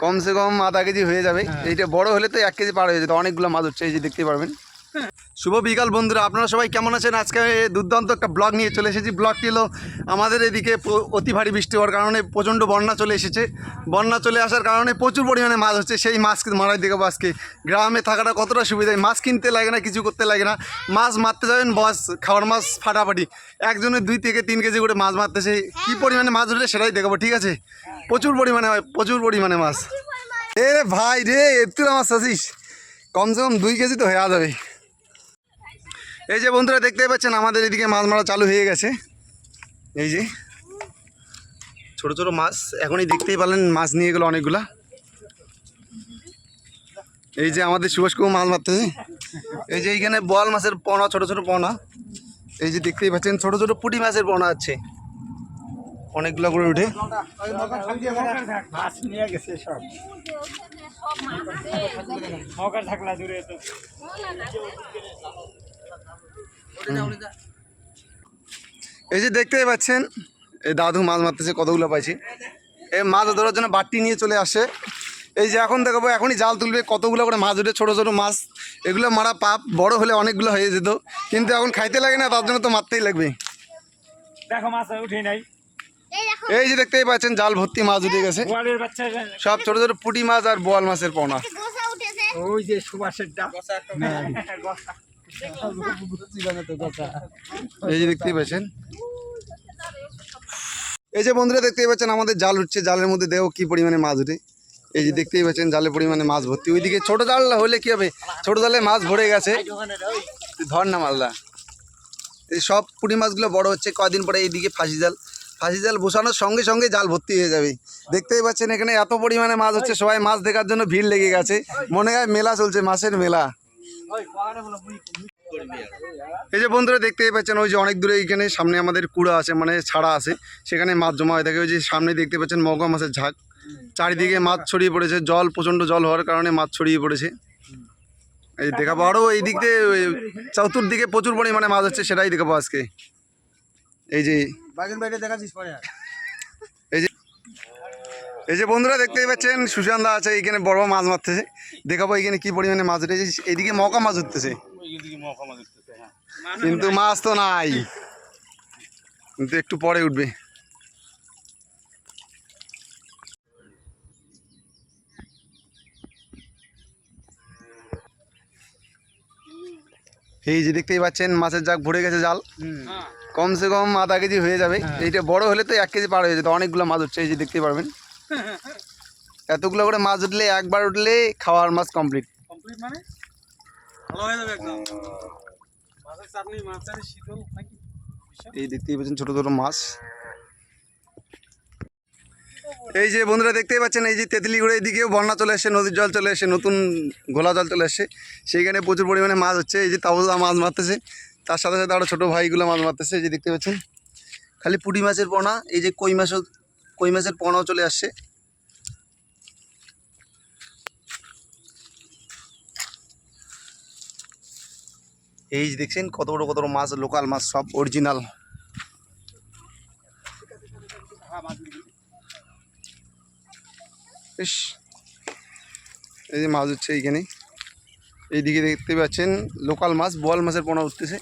কমসে কম আধা কেজি হয়ে যাবে। এইটা বড় হলে তো এক কেজি পার হয়ে যেত। অনেকগুলো মাছ হচ্ছে এই যে দেখতে পারবেন। শুভ বিকাল বন্ধুরা, আপনারা সবাই কেমন আছেন? আজকে দুর্দান্ত একটা ব্লগ নিয়ে চলে এসেছি। ব্লগটি হলো আমাদের এদিকে অতি ভারী বৃষ্টি হওয়ার কারণে প্রচণ্ড বন্যা চলে এসেছে। বন্যা চলে আসার কারণে প্রচুর পরিমাণে মাছ হচ্ছে। সেই মাছ মারাই দেখাবো আজকে। গ্রামে থাকাটা কতটা সুবিধা? মাছ কিনতে লাগে না, কিছু করতে লাগে না। মাছ মারতে যাবেন, বস, খাওয়ার মাছ ফাটাফাটি। একজনের দুই থেকে তিন কেজি করে মাছ মারতেছে। কী পরিমাণে মাছ ধরলে সেটাই দেখাবো, ঠিক আছে? প্রচুর পরিমাণে হয়, প্রচুর পরিমাণে মাছ। এ ভাই রে এত্তুরা মাছ আছিস কমসে কম দুই কেজি তো হয়ে যাবে। এই যে বন্ধুরা দেখতে পাচ্ছেন, আমাদের এদিকে মাছ মারা চালু হয়ে গেছে। এই যে, ছোট ছোট মাছ, এখনই দেখতেই পারলেন মাছ নিয়ে গেলো অনেকগুলা। এই যে আমাদের সুভাষকুমার মাছ মারতেছে এই যে এইখানে বল মাছের পোনা, ছোট ছোট পোনা। এই যে দেখতেই পাচ্ছেন, ছোট ছোট পুঁটি মাছের পোনা আছে। অনেকগুলো করে উঠে। থাকলা তো। এই যে দেখতেই পাচ্ছেন এই দাদু মাছ মারতেছে কতগুলো পাইছি। এই মাছ ধরার জন্য বাটি নিয়ে চলে আসে। এই যে এখন দেখাবো এখনই জাল তুলবে কতগুলো করে মাছ উঠে ছোটো ছোটো মাছ। এগুলো মারা পাপ বড় হলে অনেকগুলো হয়ে যেত। কিন্তু এখন খাইতে লাগে না তার জন্য তো মারতেই লাগবে। দেখো মাছ উঠে নাই। এই যে দেখতেই পাচ্ছেন জাল ভর্তি মাছ উঠে গেছে। সব ছোটো ছোটো পুঁটি মাছ আর বোয়াল মাছের পোনা। ওই যে সুবাসের ডাক। এই যে দেখতেই পাচ্ছেন। এই যে বন্ধুরা দেখতেই পাচ্ছেন, আমাদের জাল উঠছে। জালের মধ্যে দেহ কি পরিমাণে মাছ উঠে। এই যে দেখতেই পাচ্ছেন জালে পরিমাণে মাছ ভর্তি। ওইদিকে ছোট জাল হলে কি হবে? ছোট জালে মাছ ভরে গেছে। ধর না মালদা। এই সব পুঁটি মাছগুলো বড় হচ্ছে। কদিন পরে এইদিকে ফাঁসি জাল। ফাঁসি জাল বসানোর সঙ্গে সঙ্গে জাল ভর্তি হয়ে যাবে। দেখতেই পাচ্ছেন, এখানে এত পরিমাণে মাছ হচ্ছে। সবাই মাছ দেখার জন্য ভিড় লেগে গেছে। মনে হয় মেলা চলছে, মাছের মেলা। এই যে বন্ধুরা দেখতেই পাচ্ছেন, ওই যে অনেক দূরে এইখানে সামনে আমাদের কুড়া আছে মানে ছাড়া আছে। সেখানে মাছ জমা হয়ে। থাকে ওই যে সামনে দেখতে পাচ্ছেন মগা মাছের ঝাঁক। চারিদিকে মাছ ছড়িয়ে পড়েছে। জল, প্রচণ্ড জল হওয়ার কারণে মাছ ছড়িয়ে পড়েছে। এই দেখাবো আরও এই দিক দিয়ে চতুর্দিকে প্রচুর পরিমাণে মাছ হচ্ছে সেটাই দেখাবো আজকে। এই যে দেখাচ্ছিস পরে এই যে বন্ধুরা দেখতেই পাচ্ছেন সুশান্তদা আছে এইখানে বড় মাছ মারতেছে। দেখাবো এইখানে কি পরিমাণে মাছ উঠেছে। এইদিকে মকা মাছ উঠতেছে। কিন্তু মাছ তো নাই। কিন্তু একটু পরে উঠবে। এই যে দেখতেই পাচ্ছেন মাছের জাগ ভরে গেছে জাল। কমসে কম আধা কেজি হয়ে যাবে। এইটা বড় হলে তো এক কেজি পার হয়ে যেত। অনেকগুলো মাছ হচ্ছে এই যে দেখতেই পারবেন। এতগুলো করে মাছ উঠলে একবার উঠলে খাওয়ার মাছ কমপ্লিট কমপ্লিট মানে? ভালো হয়ে যাবে একদম। মাছের চাটনি মাছ চাটনি শীতল নাকি? এই দেখতেই পাচ্ছেন ছোটো ছোটো মাছ। এই যে বন্ধুরা দেখতেই পাচ্ছেন এই যে তেঁতুলিগুড়ো এদিকেও বন্যা চলে এসছে নদীর জল চলে এসছে নতুন ঘোলা জল চলে এসছে। সেইখানে প্রচুর পরিমাণে মাছ হচ্ছে এই যে তাবুদা মাছ মারতেছে। তার সাথে সাথে আরও ছোটো ভাইগুলো মাছ মারতেছে এই যে দেখতে পাচ্ছেন। খালি পুঁটি মাছের পোনা এই যে কই মাছও কই মাছের পোনাও চলে আসছে। এই যে দেখছেন কত বড় কত বড় মাছ, লোকাল মাছ, সব অরিজিনাল এই যে মাছ হচ্ছে এইখানে। এইদিকে দেখতে পাচ্ছেন লোকাল মাছ, বোয়াল মাছের পোনা উঠতেছে।